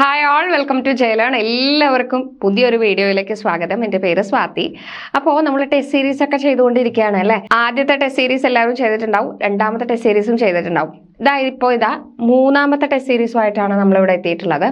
Hi all welcome to ജയലാണ് എല്ലാവർക്കും പുതിയൊരു വീഡിയോയിലേക്ക് സ്വാഗതം. എന്റെ പേര് സ്വാതി. അപ്പോൾ നമ്മൾ ടെസ്റ്റ് സീരീസ് ഒക്കെ ചെയ്തുകൊണ്ടിരിക്കുകയാണ് അല്ലേ? ആദ്യത്തെ ടെസ്റ്റ് സീരീസ് എല്ലാവരും ചെയ്തിട്ടുണ്ടാവും. രണ്ടാമത്തെ ടെസ്റ്റ് സീരീസും ചെയ്തിട്ടുണ്ടാവും. ഇതാ ഇപ്പോൾ ഇതാ മൂന്നാമത്തെ ടെസ്റ്റ് സീരീസുമായിട്ടാണ് നമ്മളിവിടെ എത്തിയിട്ടുള്ളത്.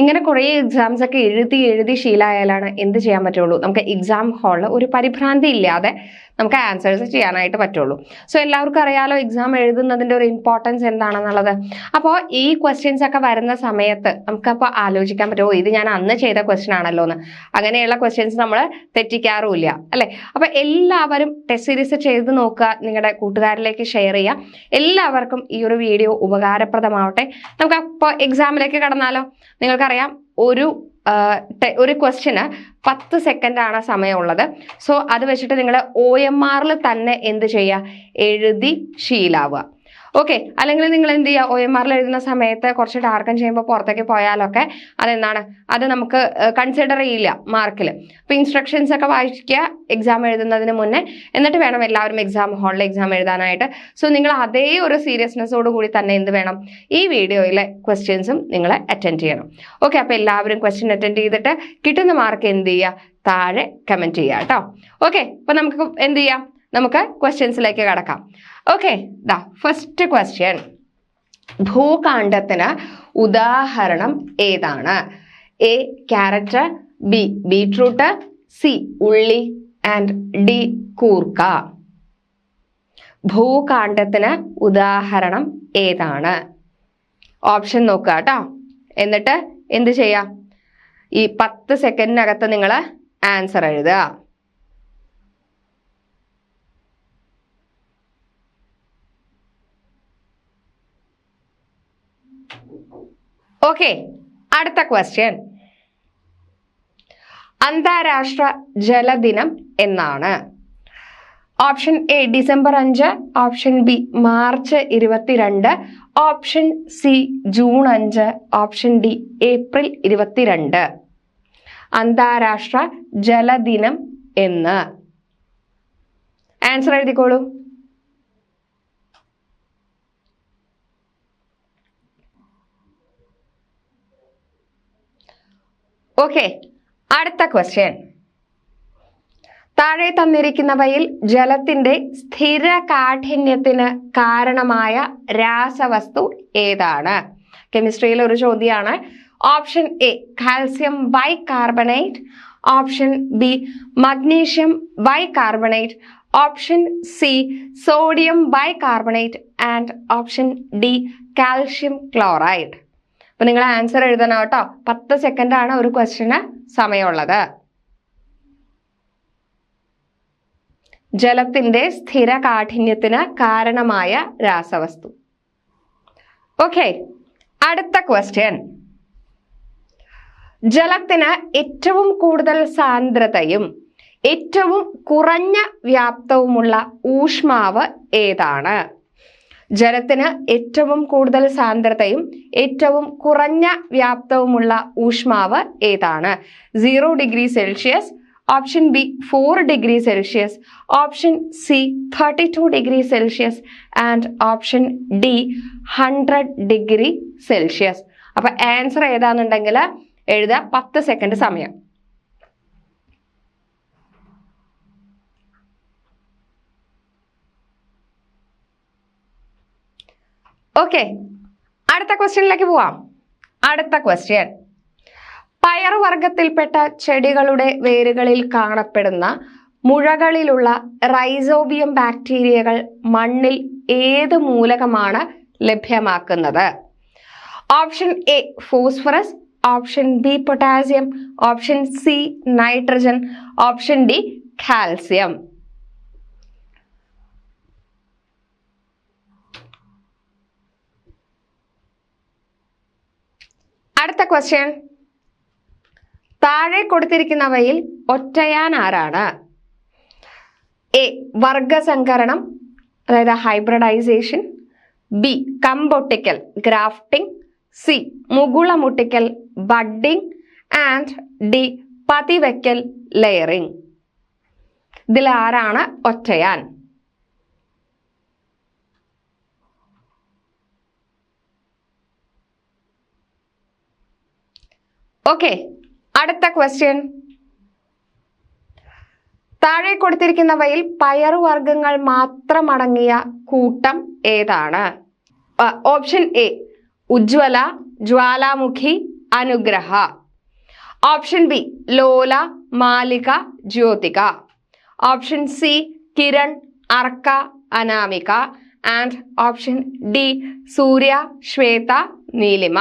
ഇങ്ങനെ കുറേ എക്സാംസ് ഒക്കെ എഴുതി എഴുതി ശീലമായാലാണ് എന്ത് ചെയ്യാൻ പറ്റുള്ളൂ? നമുക്ക് എക്സാം ഹാളിൽ ഒരു പരിഭ്രാന്തി ഇല്ലാതെ നമുക്ക് ആൻസേഴ്സ് ചെയ്യാനായിട്ട് പറ്റുള്ളൂ. സോ എല്ലാവർക്കും അറിയാലോ എക്സാം എഴുതുന്നതിന്റെ ഒരു ഇമ്പോർട്ടൻസ് എന്താണെന്നുള്ളത്. അപ്പോൾ ഈ ക്വസ്റ്റ്യൻസ് ഒക്കെ വരുന്ന സമയത്ത് നമുക്കപ്പോൾ ആലോചിക്കാൻ പറ്റുമോ ഇത് ഞാൻ അന്ന് ചെയ്ത ക്വസ്റ്റ്യൻ ആണല്ലോ എന്ന്. അങ്ങനെയുള്ള ക്വസ്റ്റ്യൻസ് നമ്മൾ തെറ്റിക്കാറുമില്ല അല്ലേ? അപ്പോൾ എല്ലാവരും ടെസ്റ്റ് സീരീസ് ചെയ്ത് നോക്കുക നിങ്ങളുടെ കൂട്ടുകാരിലേക്ക് ഷെയർ ചെയ്യുക. എല്ലാവർക്കും ഈ ഒരു വീഡിയോ ഉപകാരപ്രദമാവട്ടെ. നമുക്ക് അപ്പോൾ എക്സാമിലേക്ക് കടന്നാലോ? നിങ്ങൾക്കറിയാം ഒരു ഒരു ക്വസ്റ്റ്യന് പത്ത് സെക്കൻഡാണ് സമയമുള്ളത്. സോ അത് വെച്ചിട്ട് നിങ്ങൾ ഒ എം ആറിൽ തന്നെ എന്ത് ചെയ്യുക? എഴുതി ശീലാവുക. ഓക്കെ അല്ലെങ്കിൽ നിങ്ങൾ എന്ത് ചെയ്യുക? ഒ എം ആറിൽ എഴുതുന്ന സമയത്ത് കുറച്ച് ഡാർക്കൻ ചെയ്യുമ്പോൾ പുറത്തേക്ക് പോയാലൊക്കെ അതെന്താണ്? അത് നമുക്ക് കൺസിഡർ ചെയ്യില്ല മാർക്കിൽ അപ്പോൾ ഇൻസ്ട്രക്ഷൻസ് ഒക്കെ വായിക്കുക എക്സാം എഴുതുന്നതിന് മുന്നേ. എന്നിട്ട് വേണം എല്ലാവരും എക്സാം ഹാളിൽ എക്സാം എഴുതാനായിട്ട്. സോ നിങ്ങൾ അതേ ഒരു സീരിയസ്നെസ്സോട് കൂടി തന്നെ എന്ത് വേണം? ഈ വീഡിയോയിലെ ക്വസ്റ്റ്യൻസും നിങ്ങൾ അറ്റൻഡ് ചെയ്യണം. ഓക്കെ അപ്പോൾ എല്ലാവരും ക്വസ്റ്റ്യൻ അറ്റൻഡ് ചെയ്തിട്ട് കിട്ടുന്ന മാർക്ക് എന്ത് ചെയ്യുക? താഴെ കമന്റ് ചെയ്യുക കേട്ടോ. ഓക്കെ അപ്പോൾ നമുക്ക് എന്ത് ചെയ്യാം? നമുക്ക് ക്വസ്റ്റ്യൻസിലേക്ക് കടക്കാം. ഓക്കെ ദാ ഫസ്റ്റ് ക്വസ്റ്റ്യൻ ഭൂകാണ്ഡത്തിന് ഉദാഹരണം ഏതാണ്? A carrot B beetroot C ഉള്ളി ആൻഡ് ഡി കൂർക്ക. ഭൂകാണ്ഡത്തിന് ഉദാഹരണം ഏതാണ്? ഓപ്ഷൻ നോക്കുക കേട്ടോ. എന്നിട്ട് എന്ത് ചെയ്യാം? ഈ പത്ത് സെക്കൻഡിനകത്ത് നിങ്ങൾ ആൻസർ എഴുതുക. ഓക്കെ അടുത്ത ക്വസ്റ്റ്യൻ അന്താരാഷ്ട്ര ജലദിനം എന്നാണ്. ഓപ്ഷൻ എ ഡിസംബർ അഞ്ച്. ഓപ്ഷൻ ബി മാർച്ച് ഇരുപത്തിരണ്ട്. ഓപ്ഷൻ സി ജൂൺ അഞ്ച്. ഓപ്ഷൻ ഡി ഏപ്രിൽ ഇരുപത്തിരണ്ട്. അന്താരാഷ്ട്ര ജലദിനം എന്ന്. ആൻസർ എഴുതിക്കോളൂ. ഓക്കെ അടുത്ത ക്വസ്റ്റ്യൻ താഴെ തന്നിരിക്കുന്നവയിൽ ജലത്തിന്റെ സ്ഥിര കാഠിന്യത്തിന് കാരണമായ രാസവസ്തു ഏതാണ്? കെമിസ്ട്രിയിലെ ഒരു ചോദ്യമാണ്. Option A calcium bicarbonate option B magnesium bicarbonate option C sodium bicarbonate and option D calcium chloride അപ്പൊ നിങ്ങൾ ആൻസർ എഴുതണം കേട്ടോ. പത്ത് സെക്കൻഡ് ആണ് ഒരു ക്വസ്റ്റിന് സമയമുള്ളത്. ജലത്തിന്റെ സ്ഥിര കാഠിന്യത്തിന് കാരണമായ രാസവസ്തു. ഓക്കെ അടുത്ത ക്വസ്റ്റ്യൻ ജലത്തിന് ഏറ്റവും കൂടുതൽ സാന്ദ്രതയും ഏറ്റവും കുറഞ്ഞ വ്യാപ്തവുമുള്ള ഊഷ്മാവ് ഏതാണ്? ജലത്തിന് ഏറ്റവും കൂടുതൽ സാന്ദ്രതയും ഏറ്റവും കുറഞ്ഞ വ്യാപ്തവുമുള്ള ഊഷ്മാവ് ഏതാണ്? Zero degree Celsius option B four degree Celsius option C thirty two degree Celsius and option D hundred degree Celsius അപ്പൊ ആൻസർ ഏതാണെന്നുണ്ടെങ്കിൽ എഴുതുക പത്ത് സെക്കൻഡ് സമയം. ഓക്കെ അടുത്ത ക്വസ്റ്റ്യനിലേക്ക് പോവാം. അടുത്ത ക്വസ്റ്റ്യൻ പയറുവർഗത്തിൽപ്പെട്ട ചെടികളുടെ വേരുകളിൽ കാണപ്പെടുന്ന മുഴകളിലുള്ള റൈസോബിയം ബാക്ടീരിയകൾ മണ്ണിൽ ഏത് മൂലകമാണ് ലഭ്യമാക്കുന്നത്? Option A phosphorus option B potassium option C nitrogen option D calcium അടുത്ത ക്വസ്റ്റ്യൻ താഴെ കൊടുത്തിരിക്കുന്നവയിൽ ഒറ്റയാൻ ആരാണ്? എ വർഗസങ്കരണം അതായത് ഹൈബ്രഡൈസേഷൻ ബി കമ്പൊട്ടിക്കൽ ഗ്രാഫ്റ്റിംഗ് സി മുകുളമുട്ടിക്കൽ ബഡ്ഡിംഗ് ആൻഡ് ഡി പതിവയ്ക്കൽ ലെയറിംഗ് ഇതിൽ ആരാണ് ഒറ്റയാൻ? ഓക്കെ അടുത്ത ക്വസ്റ്റ്യൻ താഴെ കൊടുത്തിരിക്കുന്നവയിൽ പയറുവർഗങ്ങൾ മാത്രമടങ്ങിയ കൂട്ടം ഏതാണ്? Option A Ujjwala Jwalamukhi Anugraha. Option B Lola Malika Jyothika. Option C Kiran Arka Anamika. And option D Surya Shweta Neelima.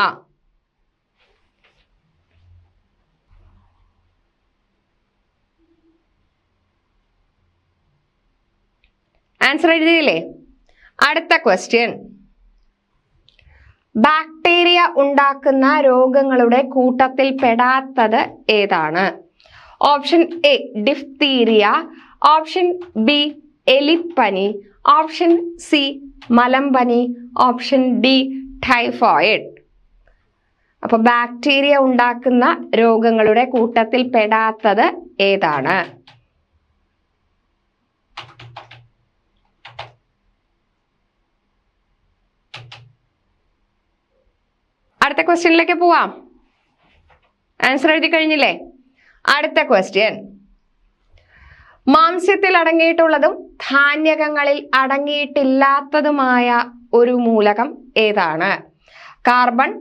Answer എഴുതിയില്ലേ? അടുത്ത ക്വസ്റ്റ്യൻ ബാക്ടീരിയ ഉണ്ടാക്കുന്ന രോഗങ്ങളുടെ കൂട്ടത്തിൽ പെടാത്തത് ഏതാണ്? Option A diphtheria option B എലിപ്പനി. ഓപ്ഷൻ സി മലമ്പനി. Option D typhoid അപ്പൊ bacteria ഉണ്ടാക്കുന്ന രോഗങ്ങളുടെ കൂട്ടത്തിൽ പെടാത്തത് ഏതാണ്? അടുത്ത ക്വസ്റ്റ്യനിലേക്ക് പോവാം. ആൻസർ എഴുതി കഴിഞ്ഞില്ലേ? അടുത്ത ക്വസ്റ്റ്യൻ മാംസ്യത്തിൽ അടങ്ങിയിട്ടുള്ളതും ധാന്യകങ്ങളിൽ അടങ്ങിയിട്ടില്ലാത്തതുമായ ഒരു മൂലകം ഏതാണ്? Carbon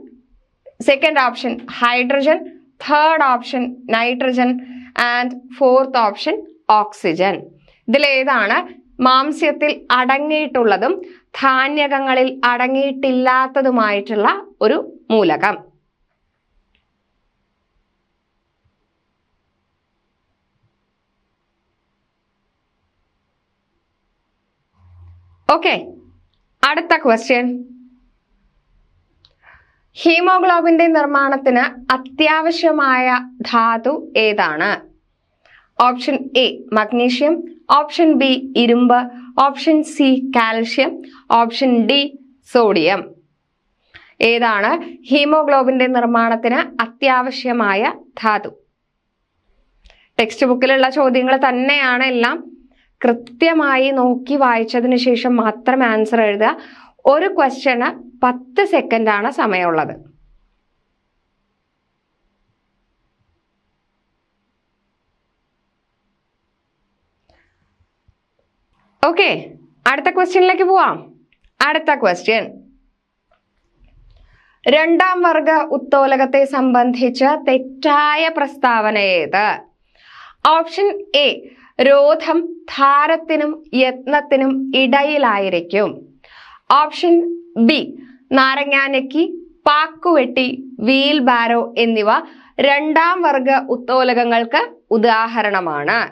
second option hydrogen third option nitrogen and fourth option oxygen ഇതിലേതാണ് മാംസ്യത്തിൽ അടങ്ങിയിട്ടുള്ളതും ധാന്യകങ്ങളിൽ അടങ്ങിയിട്ടില്ലാത്തതുമായിട്ടുള്ള ഒരു മൂലകം. ഓക്കെ അടുത്ത ക്വസ്റ്റ്യൻ ഹീമോഗ്ലോബിന്റെ നിർമ്മാണത്തിന് അത്യാവശ്യമായ ധാതു ഏതാണ്? Option A magnesium option B ഇരുമ്പ്. Option C calcium option D sodium ഏതാണ്? ഹീമോഗ്ലോബിന്റെ നിർമ്മാണത്തിന് അത്യാവശ്യമായ ധാതു. ടെക്സ്റ്റ് ബുക്കിലുള്ള ചോദ്യങ്ങൾ തന്നെയാണ് എല്ലാം കൃത്യമായി നോക്കി വായിച്ചതിന് ശേഷം മാത്രം ആൻസർ എഴുതുക. ഒരു ക്വസ്റ്റ്യന് പത്ത് സെക്കൻഡാണ് സമയമുള്ളത്. ഓക്കെ അടുത്ത ക്വസ്റ്റ്യനിലേക്ക് പോവാം. അടുത്ത ക്വസ്റ്റ്യൻ രണ്ടാം വർഗ ഉത്തോലകത്തെ സംബന്ധിച്ച തെറ്റായ പ്രസ്താവന ഏത്? ഓപ്ഷൻ എ രോധം ധാരത്തിനും യത്നത്തിനും ഇടയിലായിരിക്കും. ഓപ്ഷൻ ബി നാരങ്ങാനക്കി പാക്കുവെട്ടി വീൽ ബാരോ എന്നിവ രണ്ടാം വർഗ ഉത്തോലകങ്ങൾക്ക് ഉദാഹരണമാണ്.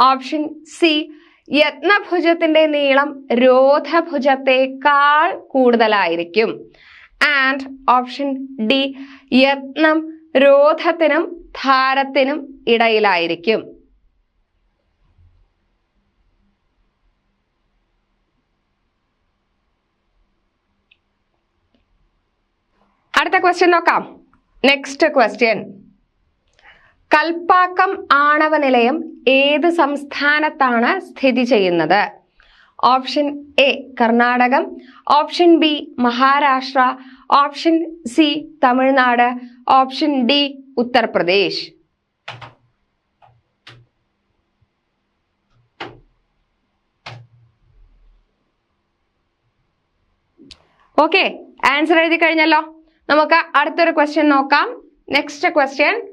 ഓപ്ഷൻ സി യത്നഭുജത്തിന്റെ നീളം രോധഭുജത്തെക്കാൾ കൂടുതലായിരിക്കും. ആൻഡ് ഓപ്ഷൻ ഡി യത്നം രോധത്തിനും ധാരത്തിനും ഇടയിലായിരിക്കും. അടുത്ത ക്വസ്റ്റ്യൻ നോക്കാം. നെക്സ്റ്റ് ക്വസ്റ്റ്യൻ കൽപ്പാക്കം ആണവ നിലയം ഏത് സംസ്ഥാനത്താണ് സ്ഥിതി ചെയ്യുന്നത്? Option A Karnataka option B Maharashtra option C Tamil Nadu option D Uttar Pradesh. Okay answer എഴുതി കഴിഞ്ഞല്ലോ. നമുക്ക് അടുത്തൊരു ക്വസ്റ്റ്യൻ നോക്കാം. Next question.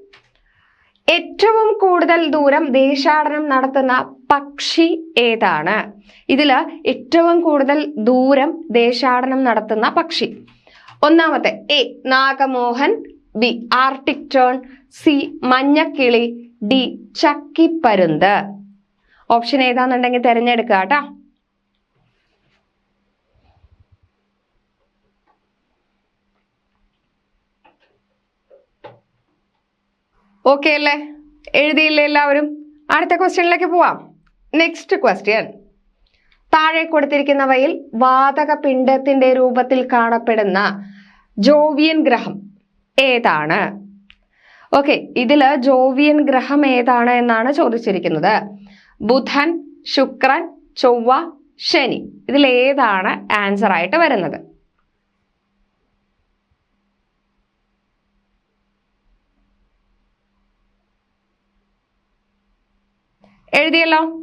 ഏറ്റവും കൂടുതൽ ദൂരം ദേശാടനം നടത്തുന്ന പക്ഷി ഏതാണ്? ഇതിൽ ഏറ്റവും കൂടുതൽ ദൂരം ദേശാടനം നടത്തുന്ന പക്ഷി. ഒന്നാമത്തെ എ നാഗമോഹൻ ബി ആർട്ടിക് ടേൺ സി മഞ്ഞക്കിളി ഡി ചക്കിപ്പരുന്ത്. ഓപ്ഷൻ ഏതാണെന്നുണ്ടെങ്കിൽ തിരഞ്ഞെടുക്കുക കേട്ടോ. ഓക്കെ അല്ലേ? എഴുതിയില്ല എല്ലാവരും? അടുത്ത ക്വസ്റ്റ്യനിലേക്ക് പോവാം. നെക്സ്റ്റ് ക്വസ്റ്റ്യൻ താഴെ കൊടുത്തിരിക്കുന്നവയിൽ വാതക പിണ്ഡത്തിന്റെ രൂപത്തിൽ കാണപ്പെടുന്ന ജോവിയൻ ഗ്രഹം ഏതാണ്? ഓക്കെ ഇതിൽ ജോവിയൻ ഗ്രഹം ഏതാണ് എന്നാണ് ചോദിച്ചിരിക്കുന്നത്. ബുധൻ ശുക്രൻ ചൊവ്വ ശനി. ഇതിൽ ഏതാണ് ആൻസർ ആയിട്ട് വരുന്നത്? എഴുതിയല്ലോ?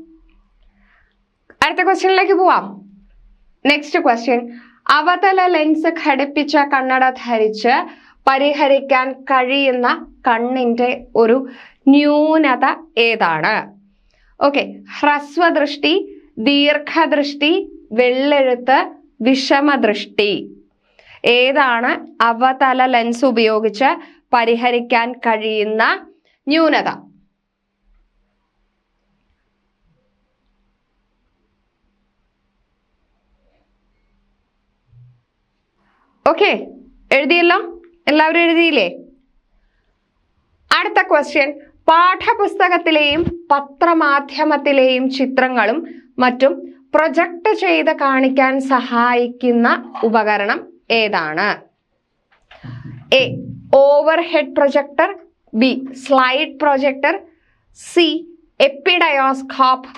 അടുത്ത ക്വസ്റ്റ്യനിലേക്ക് പോവാം. നെക്സ്റ്റ് ക്വസ്റ്റ്യൻ അവതല ലെൻസ് ഘടിപ്പിച്ച കണ്ണട ധരിച്ച് പരിഹരിക്കാൻ കഴിയുന്ന കണ്ണിന്റെ ഒരു ന്യൂനത ഏതാണ്? ഓക്കെ ഹ്രസ്വദൃഷ്ടി ദീർഘദൃഷ്ടി വെള്ളെഴുത്ത് വിഷമദൃഷ്ടി. ഏതാണ് അവതല ലെൻസ് ഉപയോഗിച്ച് പരിഹരിക്കാൻ കഴിയുന്ന ന്യൂനത? ഓക്കെ എഴുതിയല്ലോ? എല്ലാവരും എഴുതിയില്ലേ? അടുത്ത ക്വസ്റ്റ്യൻ പാഠപുസ്തകത്തിലെയും പത്രമാധ്യമത്തിലെയും ചിത്രങ്ങളും മറ്റും പ്രൊജക്ട് ചെയ്ത് കാണിക്കാൻ സഹായിക്കുന്ന ഉപകരണം ഏതാണ്? A overhead projector B slide projector C epidiascope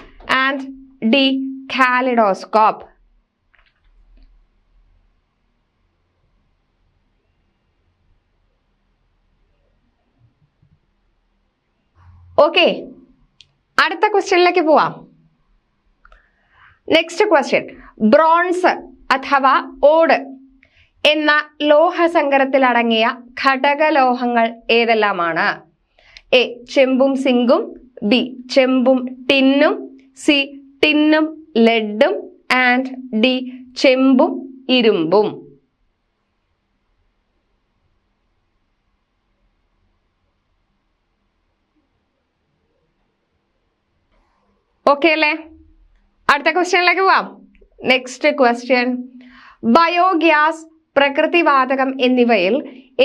and D kaleidoscope okay അടുത്ത ക്വസ്റ്റ്യനിലേക്ക് പോവാം. നെക്സ്റ്റ് ക്വസ്റ്റ്യൻ ബ്രോൺസ് അഥവാ ഓട് എന്ന ലോഹസങ്കരത്തിൽ അടങ്ങിയ ഘടകലോഹങ്ങൾ ഏതെല്ലാമാണ്? എ ചെമ്പും സിങ്കും. ബി ചെമ്പും ടിന്നും. സി ടിന്നും ലെഡും ആൻഡ് ഡി ചെമ്പും ഇരുമ്പും. ഓക്കെ അല്ലേ? അടുത്ത ക്വസ്റ്റ്യനിലേക്ക് പോവാം. നെക്സ്റ്റ് ക്വസ്റ്റ്യൻ ബയോഗ്യാസ് പ്രകൃതിവാതകം എന്നിവയിൽ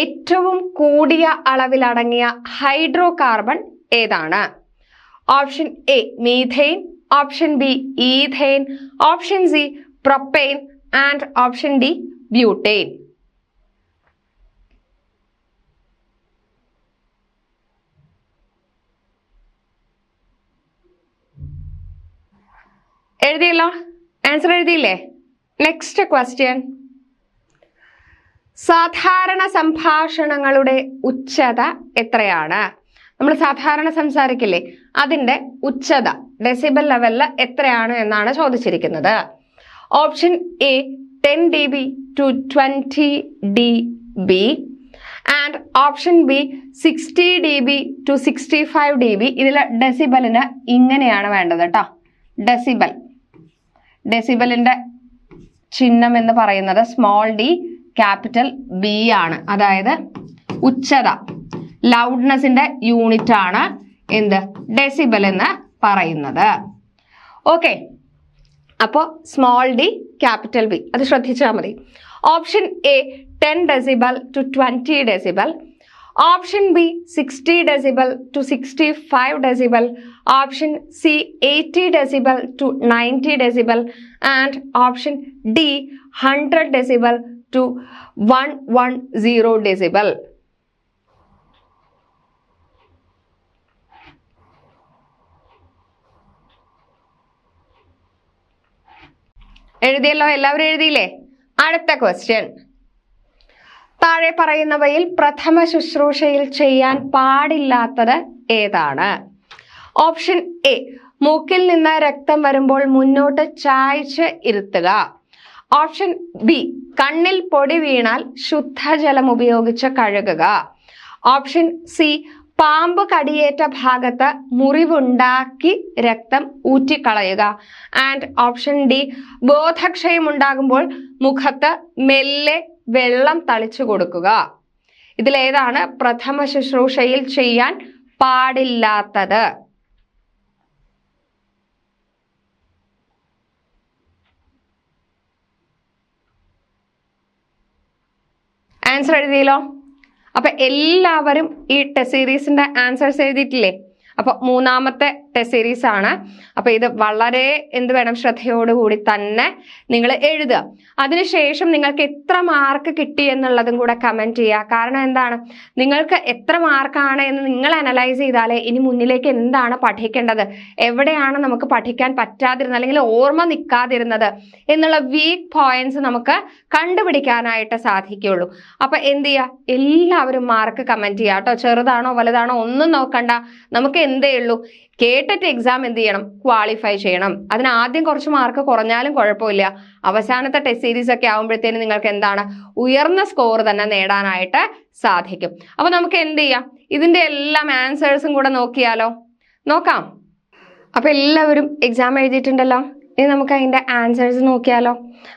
ഏറ്റവും കൂടിയ അളവിലടങ്ങിയ ഹൈഡ്രോ കാർബൺ ഏതാണ്? Option A methane option B ethane option C propane and option D butane എഴുതിയല്ലോ? Answer എഴുതിയില്ലേ? നെക്സ്റ്റ് ക്വസ്റ്റ്യൻ സാധാരണ സംഭാഷണങ്ങളുടെ ഉച്ചത എത്രയാണ്? നമ്മൾ സാധാരണ സംസാരിക്കില്ലേ? അതിന്റെ ഉച്ചത ഡെസിബൽ ലെവലിൽ എത്രയാണ് എന്നാണ് ചോദിച്ചിരിക്കുന്നത്. Option A ten D B to twenty D B and option B sixty D B to sixty five D B ഇതിൽ ഡെസിബലിന് ഇങ്ങനെയാണ് വേണ്ടത് കേട്ടോ ഡെസിബൽ ഡെസിബലിന്റെ ചിഹ്നം എന്ന് പറയുന്നത് സ്മോൾ ഡി ക്യാപിറ്റൽ ബി ആണ്. അതായത് ഉച്ചത ലൗഡ്നെസിന്റെ യൂണിറ്റ് ആണ് എന്ത്? ഡെസിബൽ എന്ന് പറയുന്നത്. ഓക്കെ. അപ്പോൾ സ്മോൾ ഡി ക്യാപിറ്റൽ ബി. അത് ശ്രദ്ധിച്ചാൽ മതി. Option A ten decibel to twenty decibel. Option B sixty decibel to sixty five decibel option C eighty decibel to ninety decibel and option D hundred decibel to one one zero decibel എഴുതിയല്ലോ? എല്ലാവരും എഴുതിയില്ലേ? അടുത്ത question താഴെ പറയുന്നവയിൽ പ്രഥമ ശുശ്രൂഷയിൽ ചെയ്യാൻ പാടില്ലാത്തത് ഏതാണ്? ഓപ്ഷൻ എ മൂക്കിൽ നിന്ന് രക്തം വരുമ്പോൾ മുന്നോട്ട് ചായ്ച്ച് ഇരുത്തുക. ഓപ്ഷൻ ബി കണ്ണിൽ പൊടി വീണാൽ ശുദ്ധജലം ഉപയോഗിച്ച് കഴുകുക. ഓപ്ഷൻ സി പാമ്പ് കടിയേറ്റ ഭാഗത്ത് മുറിവുണ്ടാക്കി രക്തം ഊറ്റിക്കളയുക. ആൻഡ് ഓപ്ഷൻ ഡി ബോധക്ഷയം ഉണ്ടാകുമ്പോൾ മുഖത്ത് മെല്ലെ വെള്ളം തളിച്ചു കൊടുക്കുക. ഇതിലേതാണ് പ്രഥമ ശുശ്രൂഷയിൽ ചെയ്യാൻ പാടില്ലാത്തത്. ആൻസർ എഴുതിയല്ലോ? അപ്പൊ എല്ലാവരും ഈ ടെസ്റ്റ് സീരീസിന്റെ ആൻസേഴ്സ് എഴുതിയിട്ടില്ലേ? അപ്പൊ മൂന്നാമത്തെ ടെസ്റ്റ് സീരീസ് ആണ്. അപ്പോൾ ഇത് വളരെ എന്ത് വേണം? ശ്രദ്ധയോടുകൂടി തന്നെ നിങ്ങൾ എഴുതുക. അതിനുശേഷം നിങ്ങൾക്ക് എത്ര മാർക്ക് കിട്ടി എന്നുള്ളതും കൂടെ കമന്റ് ചെയ്യുക. കാരണം എന്താണ്? നിങ്ങൾക്ക് എത്ര മാർക്കാണ് എന്ന് നിങ്ങൾ അനലൈസ് ചെയ്താലേ ഇനി മുന്നിലേക്ക് എന്താണ് പഠിക്കേണ്ടത്? എവിടെയാണ് നമുക്ക് പഠിക്കാൻ പറ്റാതിരുന്നത്? അല്ലെങ്കിൽ ഓർമ്മ നിൽക്കാതിരുന്നത് എന്നുള്ള വീക്ക് പോയിന്റ്സ് നമുക്ക് കണ്ടുപിടിക്കാനായിട്ട് സാധിക്കുള്ളൂ അപ്പൊ എന്ത് ചെയ്യുക? എല്ലാവരും മാർക്ക് കമന്റ് ചെയ്യുക കേട്ടോ. ചെറുതാണോ വലുതാണോ ഒന്നും നോക്കണ്ട. നമുക്ക് എന്തേ ഉള്ളൂ? കേട്ട് ടെറ്റ് എക്സാം എന്ത് ചെയ്യണം? ക്വാളിഫൈ ചെയ്യണം. അതിന് ആദ്യം കുറച്ച് മാർക്ക് കുറഞ്ഞാലും കുഴപ്പമില്ല. അവസാനത്തെ ടെസ്റ്റ് സീരീസ് ഒക്കെ ആകുമ്പോഴത്തേനും നിങ്ങൾക്ക് എന്താണ്? ഉയർന്ന സ്കോർ തന്നെ നേടാനായിട്ട് സാധിക്കും. അപ്പൊ നമുക്ക് എന്ത് ചെയ്യാം? ഇതിന്റെ എല്ലാം ആൻസേഴ്സും കൂടെ നോക്കിയാലോ? നോക്കാം. അപ്പൊ എല്ലാവരും എക്സാം എഴുതിയിട്ടുണ്ടല്ലോ? ഇനി നമുക്ക് അതിന്റെ ആൻസേഴ്സ് നോക്കിയാലോ?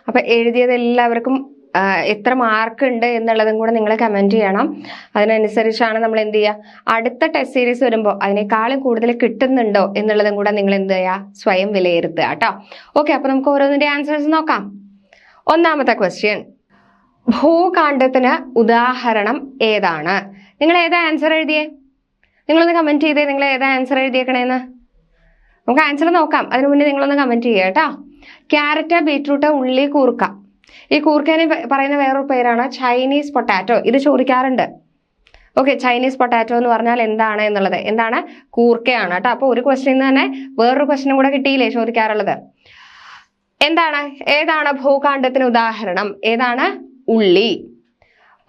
അപ്പൊ എഴുതിയത് എല്ലാവർക്കും എത്ര മാർക്ക് ഉണ്ട് എന്നുള്ളതും കൂടെ നിങ്ങൾ കമന്റ് ചെയ്യണം. അതിനനുസരിച്ചാണ് നമ്മൾ എന്ത് ചെയ്യുക അടുത്ത ടെസ്റ്റ് സീരീസ് വരുമ്പോൾ അതിനേക്കാളും കൂടുതൽ കിട്ടുന്നുണ്ടോ എന്നുള്ളതും കൂടെ നിങ്ങൾ എന്ത് ചെയ്യുക സ്വയം വിലയിരുത്തുക കേട്ടോ. ഓക്കെ അപ്പോൾ നമുക്ക് ഓരോന്നിന്റെ ആൻസേഴ്സ് നോക്കാം. ഒന്നാമത്തെ ക്വസ്റ്റ്യൻ ഭൂകാണ്ഡത്തിന് ഉദാഹരണം ഏതാണ്? നിങ്ങൾ ഏതാ ആൻസർ എഴുതിയേ? നിങ്ങളൊന്ന് കമന്റ് ചെയ്തേ നിങ്ങൾ ഏതാ ആൻസർ എഴുതിയേക്കണേന്ന്? നമുക്ക് ആൻസർ നോക്കാം. അതിനു മുന്നേ നിങ്ങളൊന്ന് കമന്റ് ചെയ്യുക കേട്ടോ. ക്യാരറ്റ് ബീറ്റ്റൂട്ട് ഉള്ളി കൂർക്ക. ഈ കൂർക്കേനെ പറയുന്ന വേറൊരു പേരാണ് ചൈനീസ് പൊട്ടാറ്റോ ഇത് ചോദിക്കാറുണ്ട്. ഓക്കെ ചൈനീസ് പൊട്ടാറ്റോ എന്ന് പറഞ്ഞാൽ എന്താണ് എന്നുള്ളത്? എന്താണ്? കൂർക്കയാണ് കേട്ടോ. അപ്പോൾ ഒരു ക്വസ്റ്റ്യൻ തന്നെ വേറൊരു ക്വസ്റ്റ്യനും കൂടെ കിട്ടിയില്ലേ ചോദിക്കാറുള്ളത്. എന്താണ്? ഏതാണ് ഭൂകാണ്ഡത്തിന് ഉദാഹരണം? ഏതാണ്? ഉള്ളി.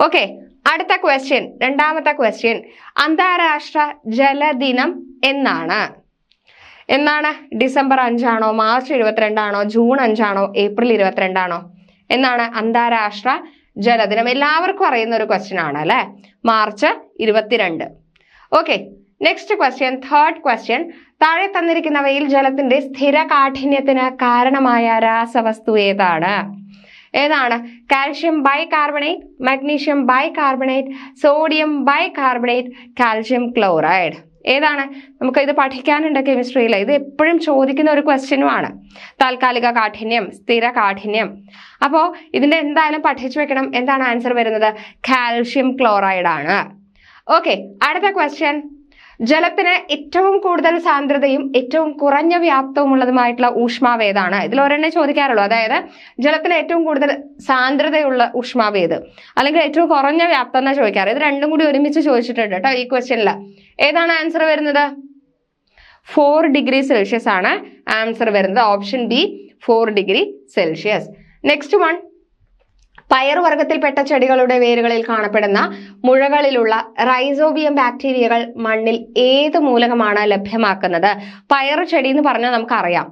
ഓക്കെ അടുത്ത ക്വസ്റ്റ്യൻ രണ്ടാമത്തെ ക്വസ്റ്റ്യൻ അന്താരാഷ്ട്ര ജലദിനം എന്നാണ്. എന്നാണ്? ഡിസംബർ അഞ്ചാണോ? മാർച്ച് ഇരുപത്തിരണ്ടാണോ? ജൂൺ അഞ്ചാണോ? ഏപ്രിൽ ഇരുപത്തിരണ്ടാണോ? എന്നാണ് അന്താരാഷ്ട്ര ജലദിനം. എല്ലാവർക്കും അറിയുന്ന ഒരു ക്വസ്റ്റ്യൻ ആണ് അല്ലെ? മാർച്ച് ഇരുപത്തിരണ്ട്. Okay next question third question താഴെ തന്നിരിക്കുന്നവയിൽ ജലത്തിന്റെ സ്ഥിര കാഠിന്യത്തിന് കാരണമായ രാസവസ്തു ഏതാണ്? ഏതാണ്? Calcium bicarbonate magnesium bicarbonate sodium bicarbonate calcium chloride ഏതാണ്? നമുക്ക് ഇത് പഠിക്കാനുണ്ട് കെമിസ്ട്രിയിൽ ഇത് എപ്പോഴും ചോദിക്കുന്ന ഒരു ക്വസ്റ്റ്യനുമാണ് താൽക്കാലിക കാഠിന്യം സ്ഥിര കാഠിന്യം. അപ്പോൾ ഇതിന്റെ എന്തായാലും പഠിച്ചു വെക്കണം. എന്താണ് ആൻസർ വരുന്നത്? കാൽഷ്യം ക്ലോറൈഡ് ആണ്. ഓക്കെ അടുത്ത ക്വസ്റ്റ്യൻ ജലത്തിന് ഏറ്റവും കൂടുതൽ സാന്ദ്രതയും ഏറ്റവും കുറഞ്ഞ വ്യാപ്തവും ഉള്ളതുമായിട്ടുള്ള ഊഷ്മാവ് ഏതാണ്? ഇതിൽ ഒരെണ്ണേ ചോദിക്കാറുള്ളൂ. അതായത് ജലത്തിന് ഏറ്റവും കൂടുതൽ സാന്ദ്രതയുള്ള ഊഷ്മാവ് ഏത്? അല്ലെങ്കിൽ ഏറ്റവും കുറഞ്ഞ വ്യാപ്തം എന്നാ ചോദിക്കാറ്? ഇത് രണ്ടും കൂടി ഒരുമിച്ച് ചോദിച്ചിട്ടുണ്ട് കേട്ടോ ഈ ക്വസ്റ്റ്യനിൽ ഏതാണ് ആൻസർ വരുന്നത്? ഫോർ ഡിഗ്രി സെൽഷ്യസ് ആണ് ആൻസർ വരുന്നത്. Option B four degree Celsius next one പയറുവർഗത്തിൽപ്പെട്ട ചെടികളുടെ വേരുകളിൽ കാണപ്പെടുന്ന മുഴകളിലുള്ള റൈസോബിയം ബാക്ടീരിയകൾ മണ്ണിൽ ഏത് മൂലകമാണ് ലഭ്യമാക്കുന്നത്? പയറു ചെടി എന്ന് പറഞ്ഞാൽ നമുക്കറിയാം.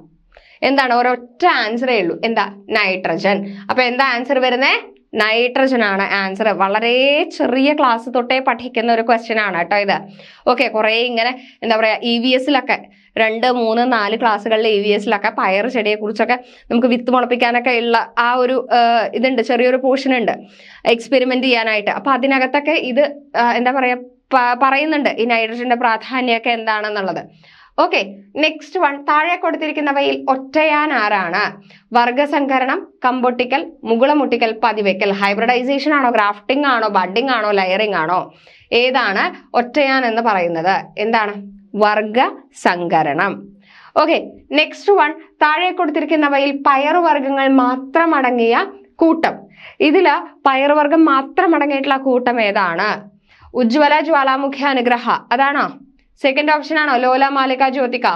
എന്താണ്? ഒരൊറ്റ ആൻസറേ ഉള്ളൂ. എന്താ? നൈട്രജൻ അപ്പൊ എന്താ ആൻസർ വരുന്നേ? നൈട്രജൻ ആണ് ആൻസർ വളരെ ചെറിയ ക്ലാസ് തൊട്ടേ പഠിക്കുന്ന ഒരു ക്വസ്റ്റ്യൻ ആണ് കേട്ടോ ഇത്. ഓക്കെ കുറേ ഇങ്ങനെ എന്താ പറയുക ഇ വി എസിലൊക്കെ രണ്ട് മൂന്ന് നാല് ക്ലാസ്സുകളിൽ ഇ വി എസിലൊക്കെ പയർ ചെടിയെക്കുറിച്ചൊക്കെ നമുക്ക് വിത്ത് മുളപ്പിക്കാനൊക്കെ ഉള്ള ആ ഒരു ഇതുണ്ട് ചെറിയൊരു പോർഷൻ ഉണ്ട് എക്സ്പെരിമെന്റ് ചെയ്യാനായിട്ട്. അപ്പോൾ അതിനകത്തൊക്കെ ഇത് എന്താ പറയാ പറയുന്നുണ്ട് ഈ നൈട്രജന്റെ പ്രാധാന്യമൊക്കെ എന്താണെന്നുള്ളത്. ഓക്കെ നെക്സ്റ്റ് വൺ താഴെ കൊടുത്തിരിക്കുന്നവയിൽ ഒറ്റയാൻ ആരാണ്? വർഗസങ്കരണം കമ്പൊട്ടിക്കൽ മുകുളമുട്ടിക്കൽ പതിവെക്കൽ. ഹൈബ്രിഡൈസേഷൻ ആണോ ഗ്രാഫ്റ്റിംഗ് ആണോ ബഡിംഗ് ആണോ ലയറിംഗ് ആണോ? ഏതാണ് ഒറ്റയാൻ എന്ന് പറയുന്നത്? എന്താണ്? വർഗ സങ്കരണം ഓക്കെ നെക്സ്റ്റ് വൺ താഴെ കൊടുത്തിരിക്കുന്നവയിൽ പയറുവർഗങ്ങൾ മാത്രം അടങ്ങിയ കൂട്ടം. ഇതിൽ പയറുവർഗം മാത്രം അടങ്ങിയിട്ടുള്ള കൂട്ടം ഏതാണ്? ഉജ്ജ്വല ജ്വാലാമുഖി അനുഗ്രഹ. അതാണോ? സെക്കൻഡ് ഓപ്ഷൻ ആണോ? Lola Malika Jyothika.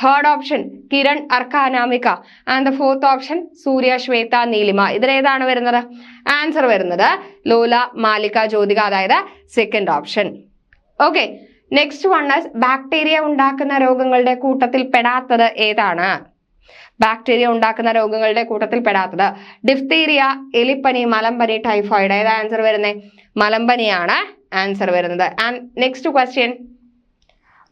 Third option Kiran Arka Anamika and the fourth option Surya Shweta Neelima. ഇതിലേതാണ് വരുന്നത്? ആൻസർ വരുന്നത് ലോല മാലിക ജ്യോതിക അതായത് second option okay next one bacteria ഉണ്ടാക്കുന്ന രോഗങ്ങളുടെ കൂട്ടത്തിൽ പെടാത്തത് ഏതാണ്? ബാക്ടീരിയ ഉണ്ടാക്കുന്ന രോഗങ്ങളുടെ കൂട്ടത്തിൽ പെടാത്തത്. ഡിഫ്തീരിയ എലിപ്പനി മലമ്പനി ടൈഫോയിഡ് ഏതാ ആൻസർ വരുന്നത് മലമ്പനിയാണ് ആൻസർ വരുന്നത്. ആൻഡ് നെക്സ്റ്റ് ക്വസ്റ്റ്യൻ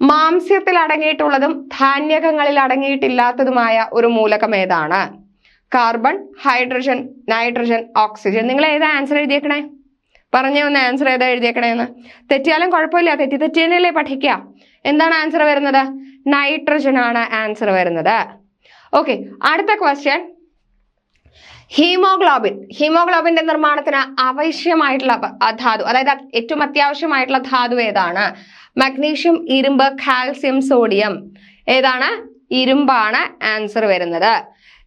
മാംസ്യത്തിൽ അടങ്ങിയിട്ടുള്ളതും ധാന്യകങ്ങളിൽ അടങ്ങിയിട്ടില്ലാത്തതുമായ ഒരു മൂലകം ഏതാണ്? കാർബൺ ഹൈഡ്രജൻ നൈട്രജൻ ഓക്സിജൻ നിങ്ങൾ ഏതാ ആൻസർ എഴുതിയേക്കണേ? പറഞ്ഞേ ഒന്ന് ആൻസർ ഏതാ എഴുതിയേക്കണേന്ന്. തെറ്റിയാലും കുഴപ്പമില്ല. തെറ്റി തെറ്റിയല്ലേ പഠിക്കുക എന്താണ് ആൻസർ വരുന്നത്? നൈട്രജൻ ആണ് ആൻസർ വരുന്നത്. ഓക്കെ അടുത്ത ക്വസ്റ്റ്യൻ ഹീമോഗ്ലോബിൻ ഹീമോഗ്ലോബിന്റെ നിർമ്മാണത്തിന് ആവശ്യമായിട്ടുള്ള ധാതു അതായത് ഏറ്റവും അത്യാവശ്യമായിട്ടുള്ള ധാതു ഏതാണ്? മഗ്നീഷ്യം ഇരുമ്പ് കാൽസ്യം സോഡിയം ഏതാണ്? ഇരുമ്പാണ് ആൻസർ വരുന്നത്.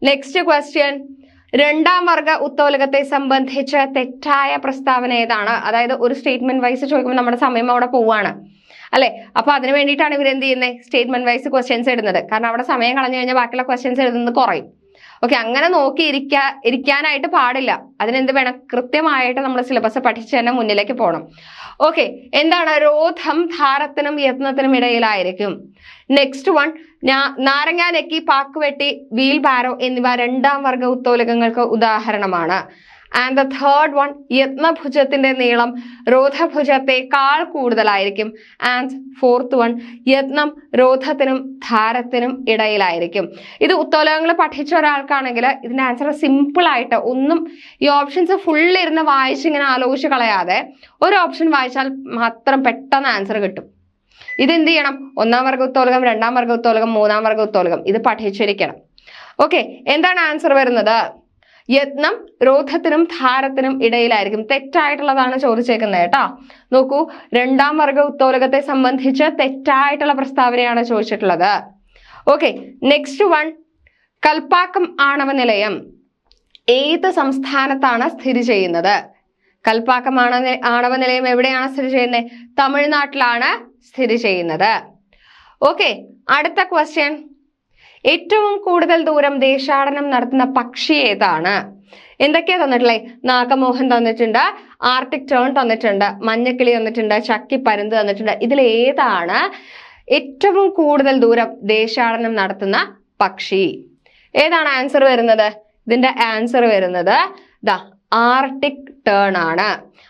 നെക്സ്റ്റ് ക്വസ്റ്റ്യൻ രണ്ടാം വർഗ ഉത്തോലകത്തെ സംബന്ധിച്ച തെറ്റായ പ്രസ്താവന ഏതാണ്? അതായത് ഒരു സ്റ്റേറ്റ്മെന്റ് വൈസ് ചോദിക്കുമ്പോൾ നമ്മുടെ സമയം അവിടെ പോവാണ്. അല്ലെ? അപ്പൊ അതിന് വേണ്ടിയിട്ടാണ് ഇവർ എന്ത് ചെയ്യുന്നത് സ്റ്റേറ്റ്മെന്റ് വൈസ് ക്വസ്റ്റ്യൻസ് ഇടുന്നത്. കാരണം അവിടെ സമയം കളഞ്ഞു കഴിഞ്ഞാൽ ബാക്കിയുള്ള ക്വസ്റ്റ്യൻസ് എഴുതുന്നത് കുറയും. ഓക്കെ അങ്ങനെ നോക്കി ഇരിക്കാ ഇരിക്കാനായിട്ട് പാടില്ല. അതിനെന്ത് വേണം? കൃത്യമായിട്ട് നമ്മൾ സിലബസ് പഠിച്ച് തന്നെ മുന്നിലേക്ക് പോകണം ഓക്കെ എന്താണ് രോധം ധാരത്തിനും യത്നത്തിനും ഇടയിലായിരിക്കും? നെക്സ്റ്റ് വൺ നാരങ്ങ നെക്കി പാക്കുവെട്ടി വീൽ ബാരോ എന്നിവ രണ്ടാം വർഗ ഉത്തോലകങ്ങൾക്ക് ഉദാഹരണമാണ്. ആൻഡ് ദ തേർഡ് വൺ യത്നഭുജത്തിന്റെ നീളം രോധഭുജത്തെക്കാൾ കൂടുതലായിരിക്കും. ആൻഡ് ഫോർത്ത് വൺ യത്നം രോധത്തിനും ധാരത്തിനും ഇടയിലായിരിക്കും. ഇത് ഉത്തോലകങ്ങൾ പഠിച്ച ഒരാൾക്കാണെങ്കിൽ ഇതിന്റെ ആൻസർ സിമ്പിൾ ആയിട്ട് ഒന്നും ഈ ഓപ്ഷൻസ് ഫുൾ ഇരുന്ന് വായിച്ച് ഇങ്ങനെ ആലോചിച്ച് കളയാതെ ഒരു ഓപ്ഷൻ വായിച്ചാൽ മാത്രം പെട്ടെന്ന് ആൻസർ കിട്ടും. ഇത് എന്ത് ചെയ്യണം? ഒന്നാം വർഗ ഉത്തോലകം രണ്ടാം വർഗ ഉത്തോലകം മൂന്നാം വർഗ ഉത്തോലകം ഇത് പഠിച്ചിരിക്കണം. ഓക്കെ എന്താണ് ആൻസർ വരുന്നത്? യത്നം രോധത്തിനും ധാരത്തിനും ഇടയിലായിരിക്കും. തെറ്റായിട്ടുള്ളതാണ് ചോദിച്ചേക്കുന്നത് കേട്ടോ. നോക്കൂ രണ്ടാം വർഗ ഉത്തോലകത്തെ സംബന്ധിച്ച് തെറ്റായിട്ടുള്ള പ്രസ്താവനയാണ് ചോദിച്ചിട്ടുള്ളത്. ഓക്കെ നെക്സ്റ്റ് വൺ കൽപ്പാക്കം ആണവ നിലയം ഏത് സംസ്ഥാനത്താണ് സ്ഥിതി ചെയ്യുന്നത്? കൽപ്പാക്കം ആണ ആണവ നിലയം എവിടെയാണ് സ്ഥിതി ചെയ്യുന്നത് തമിഴ്നാട്ടിലാണ് സ്ഥിതി ചെയ്യുന്നത്. ഓക്കെ അടുത്ത ക്വസ്റ്റ്യൻ ഏറ്റവും കൂടുതൽ ദൂരം ദേശാടനം നടത്തുന്ന പക്ഷി ഏതാണ്? എന്തൊക്കെയാ തന്നിട്ടുള്ളത് നാഗമോഹൻ തന്നിട്ടുണ്ട് ആർട്ടിക് ടേൺ തന്നിട്ടുണ്ട് മഞ്ഞക്കിളി തന്നിട്ടുണ്ട് ചക്കി പരുന്ത് തന്നിട്ടുണ്ട്. ഇതിൽ ഏതാണ് ഏറ്റവും കൂടുതൽ ദൂരം ദേശാടനം നടത്തുന്ന പക്ഷി? ഏതാണ് ആൻസർ വരുന്നത്? ഇതിന്റെ ആൻസർ വരുന്നത് ദാ ആർട്ടിക് ടേൺ ആണ്.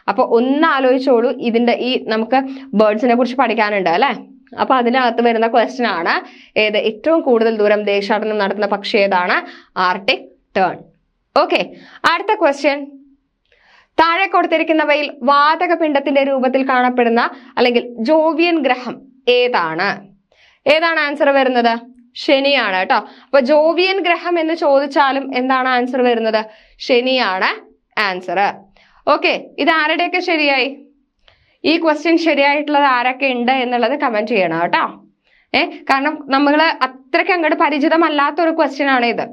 അപ്പൊ ഒന്ന് ആലോചിച്ചോളൂ ഇതിന്റെ ഈ നമുക്ക് ബേർഡ്സിനെ കുറിച്ച് പഠിക്കാനുണ്ട് അല്ലെ? അപ്പൊ അതിനകത്ത് വരുന്ന ക്വസ്റ്റ്യൻ ആണ്. ഏത്? ഏറ്റവും കൂടുതൽ ദൂരം ദേശാടനം നടത്തുന്ന പക്ഷി ഏതാണ്? Arctic tern. ഓക്കെ അടുത്ത ക്വസ്റ്റ്യൻ താഴെ കൊടുത്തിരിക്കുന്നവയിൽ വാതക പിണ്ടത്തിന്റെ രൂപത്തിൽ കാണപ്പെടുന്ന അല്ലെങ്കിൽ ജോവിയൻ ഗ്രഹം ഏതാണ്? ഏതാണ് ആൻസർ വരുന്നത്? ശനിയാണ് കേട്ടോ. അപ്പൊ ജോവിയൻ ഗ്രഹം എന്ന് ചോദിച്ചാലും എന്താണ് ആൻസർ വരുന്നത്? ശനിയാണ് ആൻസർ ഓക്കെ ഇത് ആരുടെയൊക്കെ ശരിയായി? ഈ ക്വസ്റ്റ്യൻ ശരിയായിട്ടുള്ളത് ആരൊക്കെ ഉണ്ട് എന്നുള്ളത് കമന്റ് ചെയ്യണം കേട്ടോ. ഏ കാരണം നമ്മൾ അത്രയ്ക്ക് അങ്ങോട്ട് പരിചിതമല്ലാത്ത ഒരു ക്വസ്റ്റ്യൻ ആണ് ഇത്.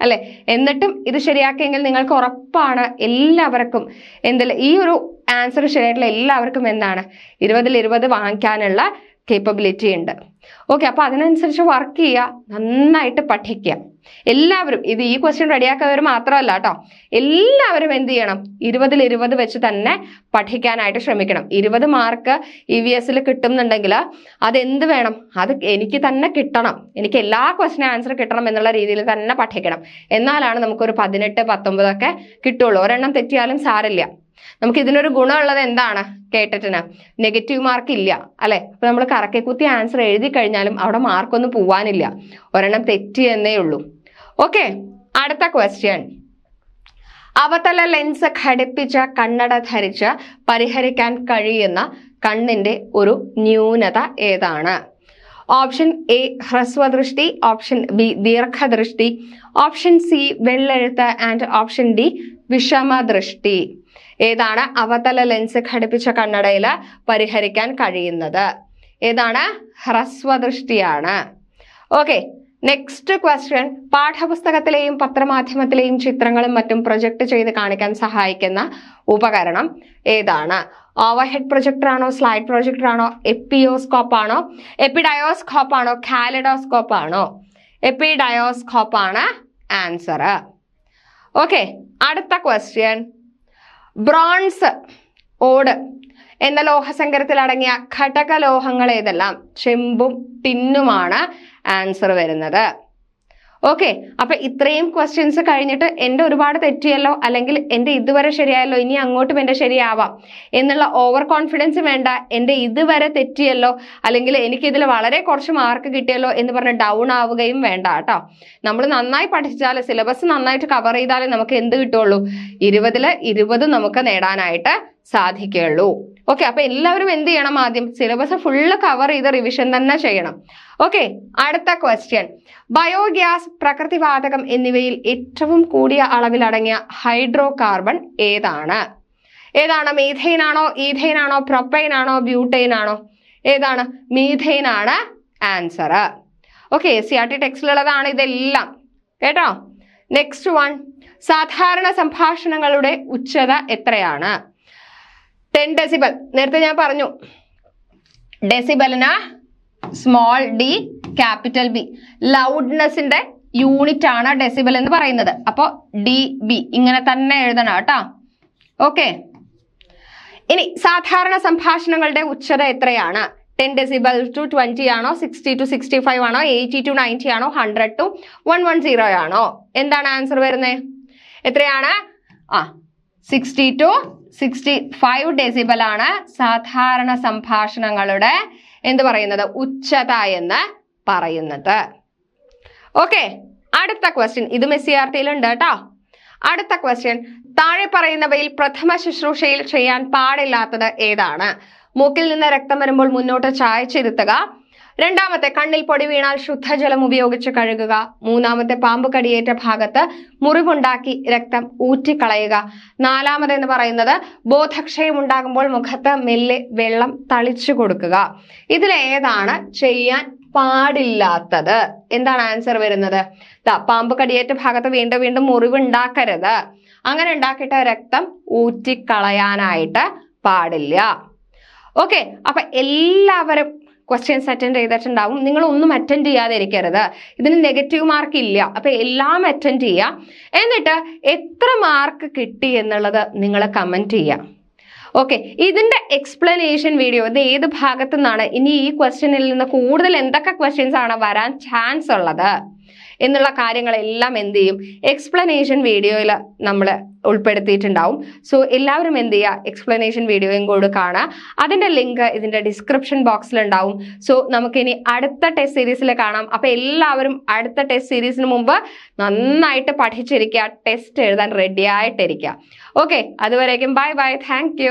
അല്ലെ? എന്നിട്ടും ഇത് ശരിയാക്കിയെങ്കിൽ നിങ്ങൾക്ക് ഉറപ്പാണ് എല്ലാവർക്കും എന്തില്ല ഈ ഒരു ആൻസർ ശരിയായിട്ടുള്ള എല്ലാവർക്കും എന്താണ്? ഇരുപതിൽ ഇരുപത് വാങ്ങിക്കാനുള്ള കേപ്പബിലിറ്റി ഉണ്ട്. ഓക്കെ അപ്പോൾ അതിനനുസരിച്ച് വർക്ക് ചെയ്യുക നന്നായിട്ട് പഠിക്കുക. എല്ലാവരും ഇത് ഈ ക്വസ്റ്റ്യൻ റെഡിയാക്കുന്നവർ മാത്രമല്ല കേട്ടോ എല്ലാവരും എന്ത് ചെയ്യണം? ഇരുപതിൽ ഇരുപത് വെച്ച് തന്നെ പഠിക്കാനായിട്ട് ശ്രമിക്കണം. ഇരുപത് മാർക്ക് ഇ വി എസിൽ കിട്ടുന്നുണ്ടെങ്കിൽ അതെന്ത് വേണം? അത് എനിക്ക് തന്നെ കിട്ടണം. എനിക്ക് എല്ലാ ക്വസ്റ്റിനും ആൻസർ കിട്ടണം എന്നുള്ള രീതിയിൽ തന്നെ പഠിക്കണം. എന്നാലാണ് നമുക്കൊരു പതിനെട്ട് പത്തൊമ്പതൊക്കെ കിട്ടുള്ളൂ. ഒരെണ്ണം തെറ്റിയാലും സാരില്ല നമുക്ക് ഇതിനൊരു ഗുണമുള്ളത് എന്താണ്? കേട്ടിട്ടിന് നെഗറ്റീവ് മാർക്ക് ഇല്ല അല്ലെ? അപ്പൊ നമ്മൾ കറക്കെ കുത്തി ആൻസർ എഴുതി കഴിഞ്ഞാലും അവിടെ മാർക്കൊന്നും പോവാനില്ല. ഒരെണ്ണം തെറ്റി എന്നേ ഉള്ളൂ. ഓക്കെ അടുത്ത ക്വസ്റ്റ്യൻ അവതല ലെൻസ് ഘടിപ്പിച്ച കണ്ണട ധരിച്ച് പരിഹരിക്കാൻ കഴിയുന്ന കണ്ണിന്റെ ഒരു ന്യൂനത ഏതാണ്? ഓപ്ഷൻ എ ഹ്രസ്വദൃഷ്ടി. ഓപ്ഷൻ ബി ദീർഘദൃഷ്ടി. ഓപ്ഷൻ സി വെള്ളെഴുത്ത്. ആൻഡ് ഓപ്ഷൻ ഡി വിഷമദൃഷ്ടി. ഏതാണ് അവതല ലെൻസ് ഘടിപ്പിച്ച കണ്ണടയിൽ പരിഹരിക്കാൻ കഴിയുന്നത്? ഏതാണ്? ഹ്രസ്വദൃഷ്ടിയാണ്. ഓക്കെ നെക്സ്റ്റ് ക്വസ്റ്റ്യൻ പാഠപുസ്തകത്തിലെയും പത്രമാധ്യമത്തിലെയും ചിത്രങ്ങളും മറ്റും പ്രൊജക്ട് ചെയ്ത് കാണിക്കാൻ സഹായിക്കുന്ന ഉപകരണം ഏതാണ്? ഓവർഹെഡ് പ്രൊജക്ടർ ആണോ സ്ലൈഡ് പ്രൊജക്ടറാണോ എപ്പിയോസ്കോപ്പ് ആണോ എപ്പിഡയോസ്കോപ്പ് ആണോ കാലിഡോസ്കോപ്പ് ആണോ? ആണ് ആൻസർ ഓക്കെ അടുത്ത ക്വസ്റ്റ്യൻ ബ്രോൺസ് ഓട് എന്ന ലോഹസങ്കരത്തിൽ അടങ്ങിയ ഘടക ലോഹങ്ങൾ ഏതെല്ലാം? ചെമ്പും ടിന്നുമാണ് ആൻസർ വരുന്നത്. ഓക്കെ അപ്പൊ ഇത്രയും ക്വസ്റ്റ്യൻസ് കഴിഞ്ഞിട്ട് എന്റെ ഒരുപാട് തെറ്റിയല്ലോ അല്ലെങ്കിൽ എന്റെ ഇതുവരെ ശരിയായല്ലോ ഇനി അങ്ങോട്ടും എന്റെ ശരിയാവാം എന്നുള്ള ഓവർ കോൺഫിഡൻസ് വേണ്ട എന്റെ ഇതുവരെ തെറ്റിയല്ലോ അല്ലെങ്കിൽ എനിക്ക് ഇതിൽ വളരെ കുറച്ച് മാർക്ക് കിട്ടിയല്ലോ എന്ന് പറഞ്ഞ് ഡൗൺ ആവുകയും വേണ്ട കേട്ടോ. നമ്മൾ നന്നായി പഠിച്ചാൽ സിലബസ് നന്നായിട്ട് കവർ ചെയ്താലേ നമുക്ക് എന്ത് കിട്ടുള്ളൂ? ഇരുപതിൽ ഇരുപത് നമുക്ക് നേടാനായിട്ട് സാധിക്കുകയുള്ളൂ. ഓക്കെ അപ്പൊ എല്ലാവരും എന്ത് ചെയ്യണം ആദ്യം? സിലബസ് ഫുള്ള് കവർ ചെയ്ത് റിവിഷൻ തന്നെ ചെയ്യണം. ഓക്കെ അടുത്ത ക്വസ്റ്റ്യൻ ബയോഗ്യാസ് പ്രകൃതിവാതകം എന്നിവയിൽ ഏറ്റവും കൂടിയ അളവിൽ അടങ്ങിയ ഹൈഡ്രോ കാർബൺ ഏതാണ്? ഏതാണ്? മീഥൈൻ ആണോ? ഈഥൈൻ ആണോ? പ്രൊപ്പൈൻ ആണോ? ബ്യൂട്ടൈൻ ആണോ? ഏതാണ്? മീഥൈൻ ആണ് answer okay C R T ടെക്സ്റ്റിലുള്ളതാണ് ഇതെല്ലാം. കേട്ടോ? നെക്സ്റ്റ് വൺ സാധാരണ സംഭാഷണങ്ങളുടെ ഉച്ചത എത്രയാണ്? ടെൻ ഡെസിബൽ നേരത്തെ ഞാൻ പറഞ്ഞു. ഡെസിബലിന് സ്മോൾ ഡി ക്യാപിറ്റൽ ബി ലൗഡ്നെസിന്റെ യൂണിറ്റ് ആണ് ഡെസിബൽ എന്ന് പറയുന്നത്. അപ്പോൾ ഡി ബി ഇങ്ങനെ തന്നെ എഴുതണം കേട്ടോ. ഓക്കെ ഇനി സാധാരണ സംഭാഷണങ്ങളുടെ ഉച്ചത എത്രയാണ്? ടെൻ ഡെസിബൽ ടു ട്വന്റി ആണോ? സിക്സ്റ്റി ടു സിക്സ്റ്റി ഫൈവ് ആണോ? എയ്റ്റി ടു നയന്റി ആണോ? Hundred to one one zero ആണോ? എന്താണ് ആൻസർ വരുന്നത് എത്രയാണ്? ആ sixty to sixty five decibel ആണ് സാധാരണ സംഭാഷണങ്ങളുടെ എന്ത് പറയുന്നത്? ഉച്ചത എന്ന് പറയുന്നത്. ഓക്കെ അടുത്ത ക്വസ്റ്റ്യൻ ഇത് എസ് സി ആർ ടിയിലുണ്ട് കേട്ടോ. അടുത്ത ക്വസ്റ്റ്യൻ താഴെ പറയുന്നവയിൽ പ്രഥമ ശുശ്രൂഷയിൽ ചെയ്യാൻ പാടില്ലാത്തത് ഏതാണ്? മൂക്കിൽ നിന്ന് രക്തം വരുമ്പോൾ മുന്നോട്ട് ചായച്ചിരുത്തുക രണ്ടാമത്തെ കണ്ണിൽ പൊടി വീണാൽ ശുദ്ധജലം ഉപയോഗിച്ച് കഴുകുക. മൂന്നാമത്തെ പാമ്പ് കടിയേറ്റ ഭാഗത്ത് മുറിവുണ്ടാക്കി രക്തം ഊറ്റിക്കളയുക. നാലാമത് എന്ന് പറയുന്നത് ബോധക്ഷയം ഉണ്ടാകുമ്പോൾ മുഖത്ത് മെല്ലെ വെള്ളം തളിച്ചു കൊടുക്കുക. ഇതിലേതാണ് ചെയ്യാൻ പാടില്ലാത്തത്? എന്താണ് ആൻസർ വരുന്നത്? പാമ്പ് കടിയേറ്റ ഭാഗത്ത് വീണ്ടും വീണ്ടും മുറിവുണ്ടാക്കരുത്. അങ്ങനെ ഉണ്ടാക്കിയിട്ട് രക്തം ഊറ്റിക്കളയാനായിട്ട് പാടില്ല. ഓക്കെ അപ്പൊ എല്ലാവരും ക്വസ്റ്റ്യൻസ് അറ്റൻഡ് ചെയ്തിട്ടുണ്ടാവും. നിങ്ങൾ ഒന്നും അറ്റൻഡ് ചെയ്യാതെ ഇരിക്കരുത് ഇതിന് നെഗറ്റീവ് മാർക്ക് ഇല്ല. അപ്പൊ എല്ലാം അറ്റൻഡ് ചെയ്യുക എന്നിട്ട് എത്ര മാർക്ക് കിട്ടി എന്നുള്ളത് നിങ്ങൾ കമന്റ് ചെയ്യുക ഓക്കെ ഇതിന്റെ എക്സ്പ്ലനേഷൻ വീഡിയോ ഇത് ഏത് ഭാഗത്തു നിന്നാണ് ഇനി ഈ ക്വസ്റ്റ്യനിൽ നിന്ന് കൂടുതൽ എന്തൊക്കെ ക്വസ്റ്റ്യൻസ് ആണ് വരാൻ ചാൻസ് ഉള്ളത്? എന്നുള്ള കാര്യങ്ങളെല്ലാം എന്ത് ചെയ്യും? എക്സ്പ്ലനേഷൻ വീഡിയോയിൽ നമ്മൾ ഉൾപ്പെടുത്തിയിട്ടുണ്ടാവും. സോ എല്ലാവരും എന്ത് ചെയ്യുക? എക്സ്പ്ലനേഷൻ വീഡിയോയും കൂടെ കാണുക. അതിന്റെ ലിങ്ക് ഇതിന്റെ ഡിസ്ക്രിപ്ഷൻ ബോക്സിലുണ്ടാവും സോ നമുക്കിനി അടുത്ത ടെസ്റ്റ് സീരീസിൽ കാണാം. അപ്പോൾ എല്ലാവരും അടുത്ത ടെസ്റ്റ് സീരീസിന് മുമ്പ് നന്നായിട്ട് പഠിച്ചിരിക്കുക ടെസ്റ്റ് എഴുതാൻ റെഡി ആയിട്ടിരിക്കുക. ഓക്കെ അതുവരേക്കും ബൈ ബൈ താങ്ക്